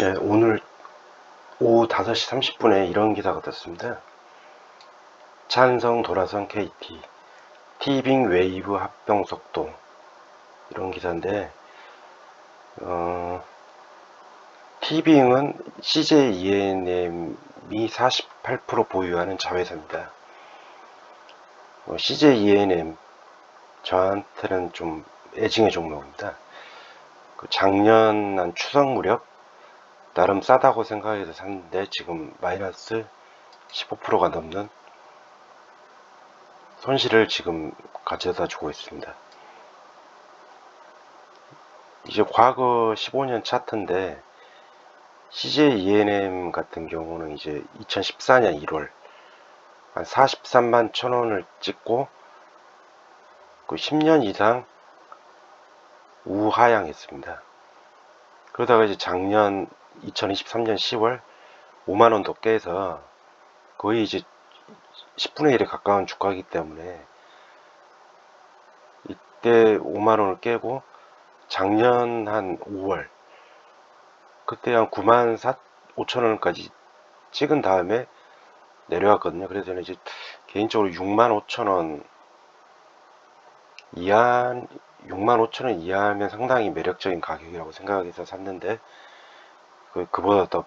네, 오늘 오후 5시 30분에 이런 기사가 떴습니다. 찬성 돌아선 KT, 티빙 웨이브 합병 속도 이런 기사인데 어, 티빙은 CJ ENM이 48% 보유하는 자회사입니다. 어, CJ ENM 저한테는 좀 애증의 종목입니다. 그 작년 한 추석 무렵 나름 싸다고 생각해서 샀는데 지금 마이너스 15%가 넘는 손실을 지금 가져다 주고 있습니다. 이제 과거 15년 차트인데 CJ ENM 같은 경우는 이제 2014년 1월 한 43만 천 원을 찍고 그 10년 이상 우하향했습니다. 그러다가 이제 작년 2023년 10월 5만원도 깨서 거의 이제 10분의 1에 가까운 주가이기 때문에 이때 5만원을 깨고 작년 한 5월 그때 한 9만 4, 5천원까지 찍은 다음에 내려왔거든요. 그래서 저는 이제 개인적으로 6만 5천원 이하 6만 5천원 이하면 상당히 매력적인 가격이라고 생각해서 샀는데 그, 그보다 더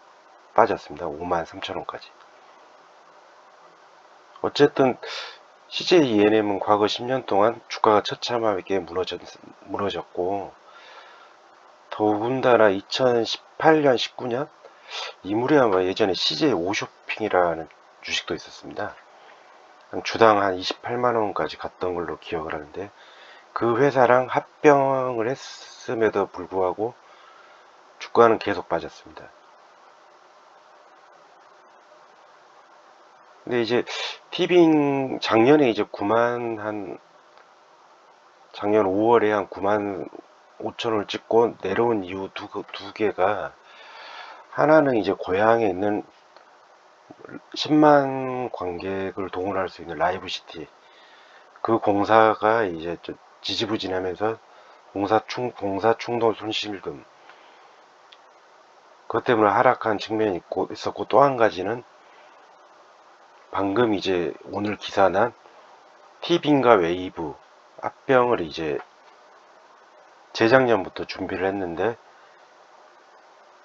빠졌습니다. 5만 3천원까지. 어쨌든 CJ ENM은 과거 10년 동안 주가가 처참하게 무너졌, 무너졌고 더군다나 2018년, 19년 이 무렵에 예전에 CJ 오쇼핑이라는 주식도 있었습니다. 주당 한 28만 원까지 갔던 걸로 기억을 하는데 그 회사랑 합병을 했음에도 불구하고 주가는 계속 빠졌습니다. 근데 이제 티빙 작년에 이제 9만 한 작년 5월에 한 9만 5천원을 찍고 내려온 이후 두, 두 개가 하나는 이제 고향에 있는 10만 관객을 동원할 수 있는 라이브 시티 그 공사가 이제 지지부진하면서 공사 충 공사 충돌 손실금 그것 때문에 하락한 측면이 있고, 있었고 또 한 가지는 방금 이제 오늘 기사 난 티빙과 웨이브 합병을 이제 재작년부터 준비를 했는데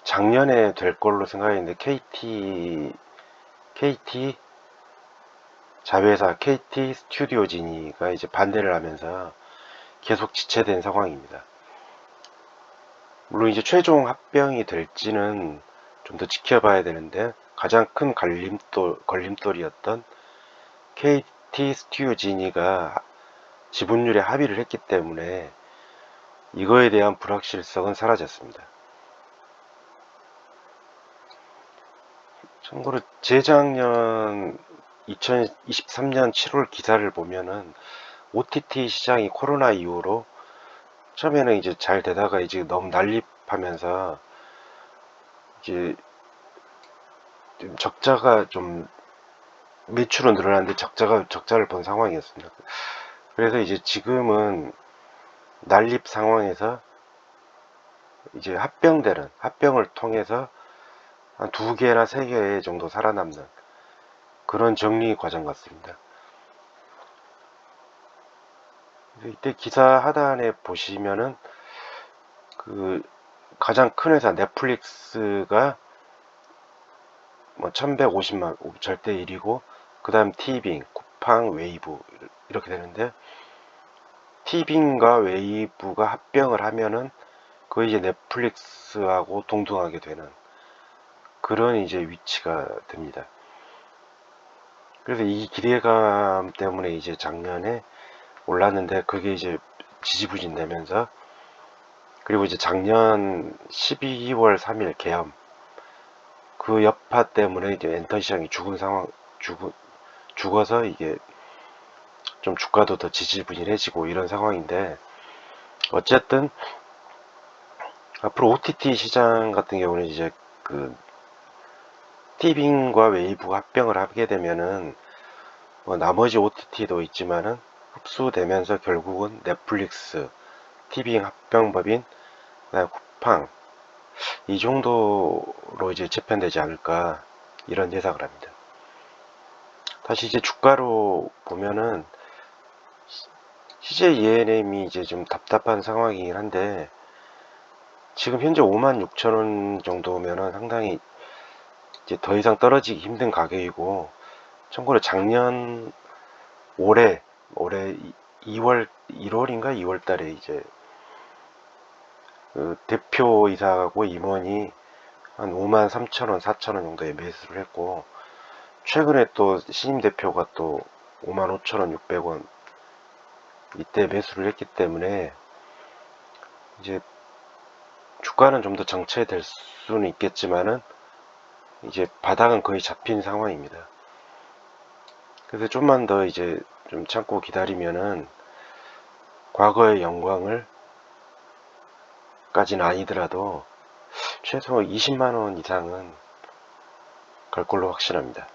작년에 될 걸로 생각했는데 KT KT 자회사 KT 스튜디오 지니가 이제 반대를 하면서 계속 지체된 상황입니다. 물론 이제 최종 합병이 될지는 좀 더 지켜봐야 되는데 가장 큰 걸림돌, 걸림돌이었던 KT 스튜디오지니가 지분율에 합의를 했기 때문에 이거에 대한 불확실성은 사라졌습니다. 참고로 재작년 2023년 7월 기사를 보면은 OTT 시장이 코로나 이후로 처음에는 이제 잘 되다가 이제 너무 난립하면서 이제 좀 적자가 좀 매출은 늘어났는데 적자가 적자를 본 상황이었습니다. 그래서 이제 지금은 난립 상황에서 이제 합병되는 합병을 통해서 한 두 개나 세 개 정도 살아남는 그런 정리 과정 같습니다. 이때 기사 하단에 보시면은 그 가장 큰 회사 넷플릭스가 뭐 1150만 절대 1위고 그 다음 티빙, 쿠팡, 웨이브 이렇게 되는데 티빙과 웨이브가 합병을 하면은 그 이제 넷플릭스하고 동등하게 되는 그런 이제 위치가 됩니다. 그래서 이 기대감 때문에 이제 작년에 올랐는데 그게 이제 지지부진 되면서 그리고 이제 작년 12월 3일 개엄 그 여파 때문에 이제 엔터 시장이 죽은 상황 죽, 죽어서 이게 좀 주가도 더 지지부진해지고 이런 상황인데 어쨌든 앞으로 OTT 시장 같은 경우는 이제 그 티빙과 웨이브가 합병을 하게 되면은 뭐 나머지 OTT도 있지만은 흡수되면서 결국은 넷플릭스, 티빙 합병법인 쿠팡 이 정도로 이제 재편되지 않을까 이런 예상을 합니다. 다시 이제 주가로 보면은 CJ ENM이 이제 좀 답답한 상황이긴 한데 지금 현재 56,000원 정도면은 상당히 이제 더 이상 떨어지기 힘든 가격이고 참고로 작년 올해 올해 2월 1월인가 2월 달에 이제 그 대표이사하고 임원이 한 5만 3천 원, 4천 원 정도에 매수를 했고, 최근에 또 신임 대표가 또 5만 5천 원, 600원 이때 매수를 했기 때문에 이제 주가는 좀 더 정체될 수는 있겠지만은 이제 바닥은 거의 잡힌 상황입니다. 그래서 좀만 더 이제 좀 참고 기다리면은 과거의 영광을 까지는 아니더라도 최소 20만원 이상은 갈 걸로 확신합니다.